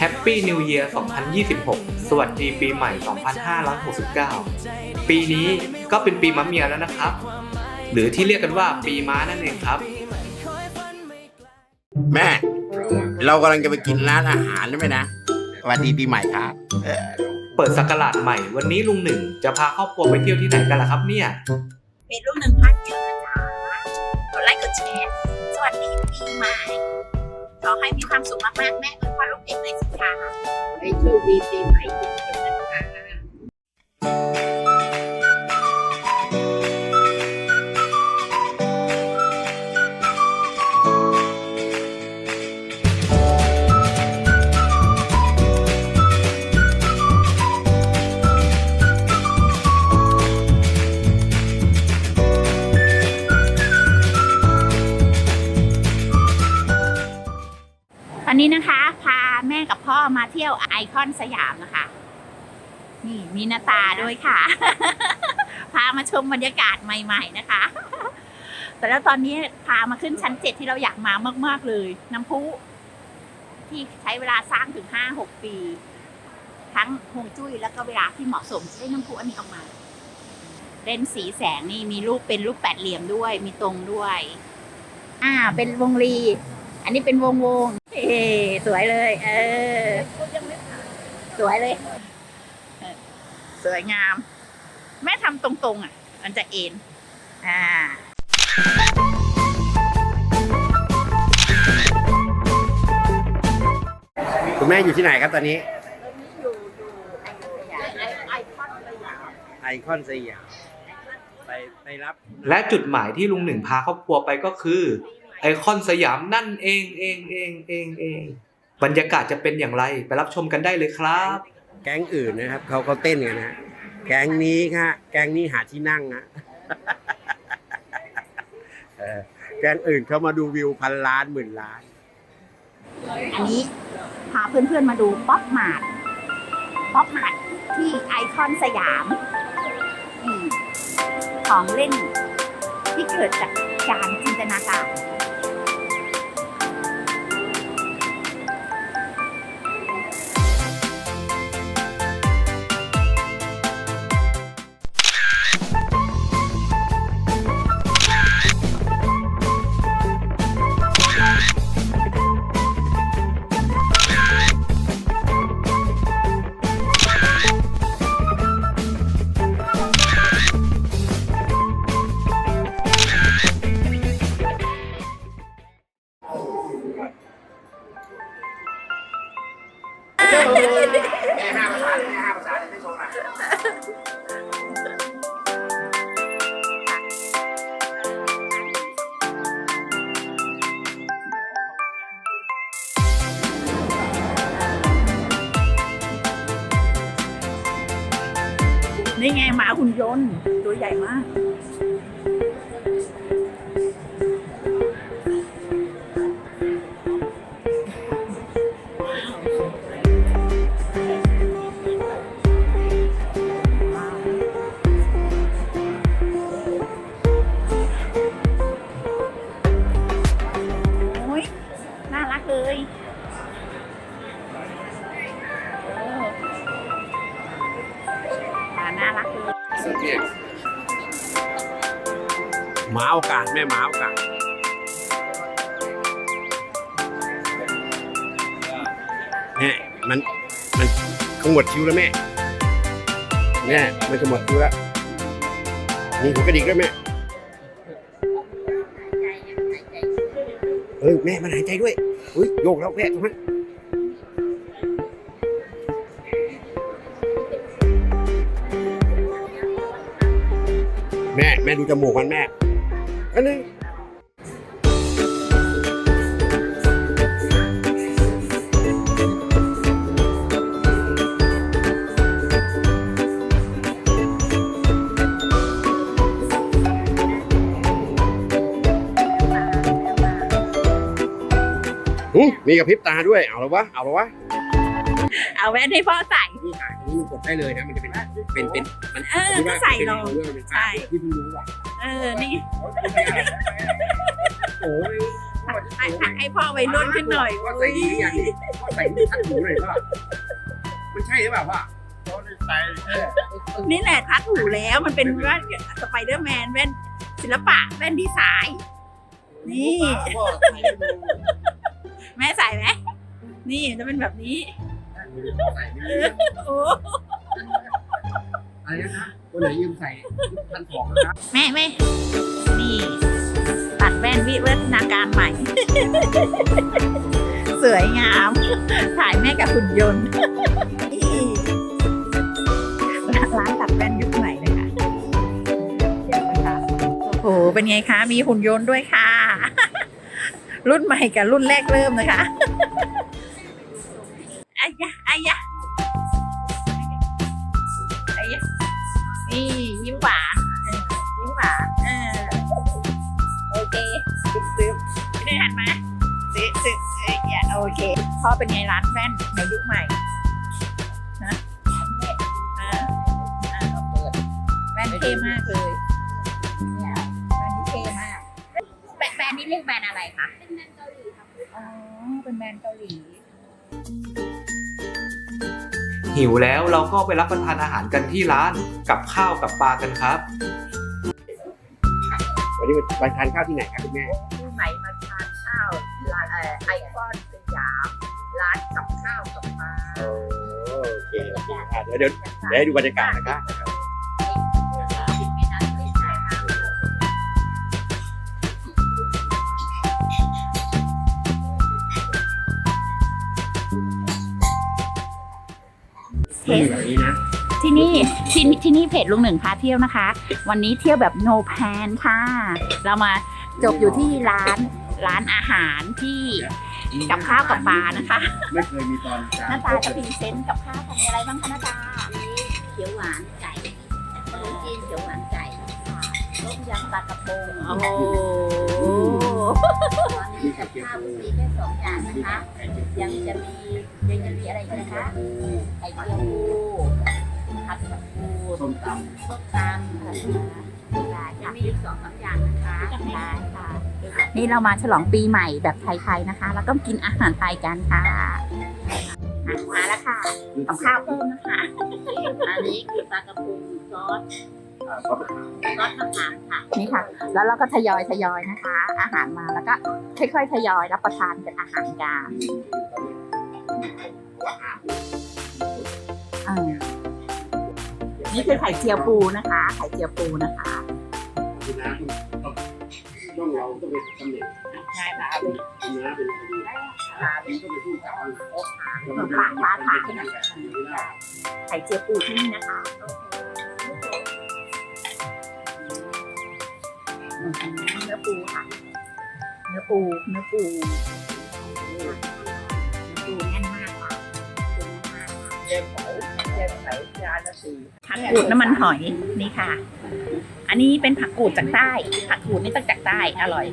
Happy New Year 2026 สวัสดีปีใหม่ 2569 ปีนี้ก็เป็นปีมะเมียแล้วนะครับ หรือที่เรียกกันว่าปีม้านั่นเองครับ แม่ เรากำลังจะไปกินร้านอาหารนะแม่นะสวัสดีปีใหม่ครับเออเปิดสักราชใหม่ วันนี้ลุงหนึ่งจะพาครอบครัวไปเที่ยวที่ไหนกันล่ะครับเนี่ย เป็นลูกหนึ่งพันเยอะนะจ๊ะกดไลค์กดแชร์ สวัสดีปีใหม่ ขอให้มีความสุขมากๆ แม่อวยพรลูกเด็กเลยสิคะให้โชคดีปีใหม่ทุกคนนะคะ ตอนนี้นะคะ พาแม่กับพ่อมาเที่ยวไอคอนสยามนะคะ นี่มีหน้าตาด้วยค่ะ พามาชมบรรยากาศใหม่ ๆนะคะ แต่แล้วตอนนี้พามาขึ้นชั้นเจ็ดที่เราอยากมามาก ๆเลย น้ำพุ ที่ใช้เวลาสร้างถึงห้าหกปี ทั้งฮวงจุ้ยแล้วก็เวลาที่เหมาะสมได้น้ำพุอันนี้ออกมาเล่นสีแสงนี่มีรูปเป็นรูปแปดเหลี่ยมด้วย มีตรงด้วย อ่า เป็นวงรี อันนี้เป็นวงวง เอสวยเลย เออ สวยเลยเออสวยงาม แม่ทำตรงๆอะ มันจะเอ็น อ่าคุณแม่อยู่ที่ไหนครับตอนนี้อยู่อยู่ไอไอคอนเลยไอคอนสยามไปไปรับ และจุดหมายที่ลุงหนึ่งพาครอบครัวไปก็คือ ไอคอนสยามนั่นเองเองเองเองเองบรรยากาศจะเป็นอย่างไรไปรับชมกันได้เลยครับ แก๊งอื่นนะครับเขาเขาเต้นกันนะแก๊งนี้ค่ะแก๊งนี้หาที่นั่งนะเออแก๊งอื่นเขามาดูวิวพันล้านหมื่นล้าน อันนี้พาเพื่อนๆมาดูป๊อปมาร์ทป๊อปมาร์ทที่ไอคอนสยามอืมของเล่นที่เกิดจากการจินตนาการ แม่ห้าภาษาแม่ห้าภาษาไม่ชงอะนี่ไงหมาหุ่นยนต์ตัวใหญ่มาก แม่หมาโอกาสแม่มันมันขาหมดคิวแล้วแม่แม่มันจะหมดคิวแล้วนี่หัวกระดิกด้วยแม่เฮ้ยแม่มันหายใจด้วยอุ้ยโยกแล้วแม่ตรงนั้นแม่แม่ดูจมูกมันแม่ อันนี้อืมมีกระพริบตาด้วย เอาละวะ เอาละวะ เอาแว่นให้พ่อใส่ นี่หานี่มันกดได้เลยนะ มันจะเป็น เป็น เป็น มันเออก็ใส่ลงเป็นเป็นใช่ที่เพิ่งรู้ว่ะ เออ นี่โอ้ยให้ให้ให้พ่อวัยรุ่นขึ้นหน่อยว่าใส่ดีหรือยังนี่ว่าใส่ทัดหูหน่อยป่ะมันใช่หรือเปล่าพ่อนี่แหละทัดหูแล้วมันเป็นแว่นสไปเดอร์แมนแว่นศิลปะแว่นดีไซน์นี่ แม่ใส่ไหมนี่จะเป็นแบบนี้ใส่ไม่เอดีอโอ้อะไรนะ คนไหนยืมใส่พันสองนะครับแม่แม่นี่ ตัดแว่นวิวัฒนาการใหม่ สวยงาม ถ่ายแม่กับหุ่นยนต์ร้านตัดแว่นยุคใหม่เลยค่ะเดี๋ยวนะคะโอ้โหเป็นไงคะ มีหุ่นยนต์ด้วยค่ะ รุ่นใหม่กับรุ่นแรกเริ่มนะคะอายะอายะ โอเค พ่อเป็นไงร้านแว่นในยุคใหม่นะอ่าอ่าแว่นเท่มากเลยเนี่ยแว่นนี่เท่มากแบรนด์แบรนด์นี้เรียกแบรนด์อะไรคะเป็นแมนเกาหลีครับอ๋อเป็นแบรนด์เกาหลีหิวแล้วเราก็ไปรับประทานอาหารกันที่ร้านกับข้าวกับปลากันครับ วันนี้ไปทานข้าวที่ไหนครับคุณแม่ ที่ไหนมาทานข้าวร้านไอคอนสยาม ร้านกับข้าวกับปลาโอเคโอเคอะเดี๋ยวเดี๋ยวเดี๋ยวให้ดูบรรยากาศนะครับเทสแบบนี้นะ ที่นี่ที่นี่ที่นี่เพจลุงหนึ่งพาเที่ยวนะคะ วันนี้เที่ยวแบบ no plan ค่ะ เรามาจบอยู่ที่ร้านร้านอาหารที่ กับข้าวกับปลานะคะไม่เคยมีตอนหน้าตาจะพรีเซนต์กับข้าวมีอะไรบ้างคะหน้าตาเขียวหวานไก่ขนมจีนเขียวหวานไก่ต้มยำปลากระพงโอ้โหตอนนี้กับข้าวมีแค่สองอย่างนะคะ ยังจะมียังจะมีอะไรอีกนะคะไข่เจียวปู ผัดกับปูส้มตส้มตำค่ะยังมีอีกสองสามอย่างนะคะได้ค่ะ นี่เรามาฉลองปีใหม่แบบไทยๆนะคะ แล้วก็กินอาหารไทยกันค่ะอะมาแล้วค่ะำกับข้าวเพิ่มนะคะ อันนี้คือปลากระพงซอสอ่าซอสซอสมะขามค่ะ นี่ค่ะ แล้วเราก็ทยอยทยอยนะคะ อาหารมาแล้วก็ค่อยๆทยอยรับประทานกันอาหารกันอ่า นี่คือไข่เจียวปูนะคะ ไข่เจียวปูนะคะคุณน้าต้องเราต้องเป็นตำแหน่งง่ายค่ะคุณน้าเป็นอะไรดีคุณต้องเป็นผู้จัดการปลาปลาปลาที่ไหนไข่เจียวปูที่นี่นะคะอืมเนื้อปูค่ะ เนื้อปู เนื้อปูเนื้อปูแน่นมากค่ะปูแน่นมากค่ะเย็นไหนเย็นไหนจานละสี่ ผักกูดน้ำมันหอยนี่ค่ะ อันนี้เป็นผักกูดจากใต้ ผักกูดนี่ต้องจากใต้อร่อย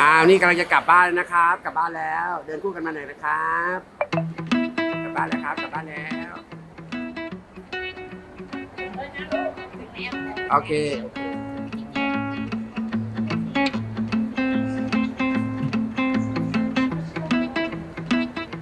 อ้าวนี่กำลังจะกลับบ้านแล้วนะครับ กลับบ้านแล้ว เดินคู่กันมาหน่อยนะครับ กลับบ้านแล้วครับ กลับบ้านแล้ว โอเค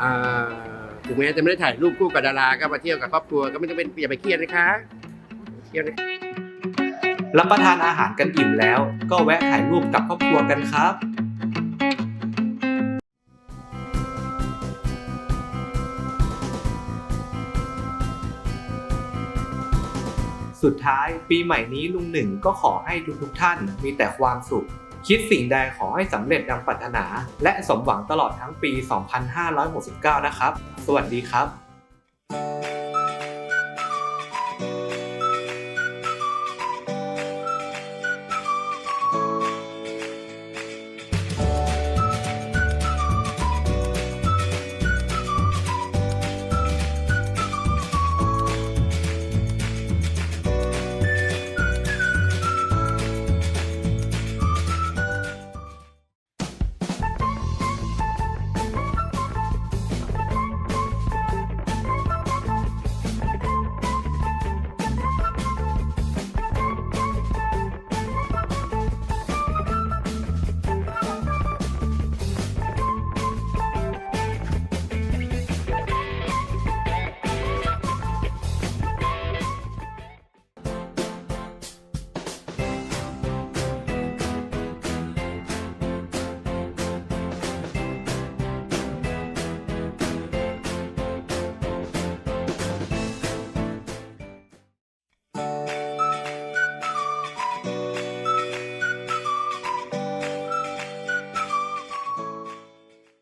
อ่อถึงแม้จะไม่ได้ถ่ายรูปคู่กับดาราก็มาเที่ยวกับครอบครัวก็ไม่ต้องเป็นอย่าไปเครียดนะคะเครียดนะรับประทานอาหารกันอิ่มแล้ว ก็แวะถ่ายรูปกับครอบครัวกันครับ สุดท้ายปีใหม่นี้ลุงหนึ่งก็ขอให้ทุกทุกท่านมีแต่ความสุข คิดสิ่งใดขอให้สำเร็จดังปรารถนา และสมหวังตลอดทั้งปี 2569 นะครับ สวัสดีครับ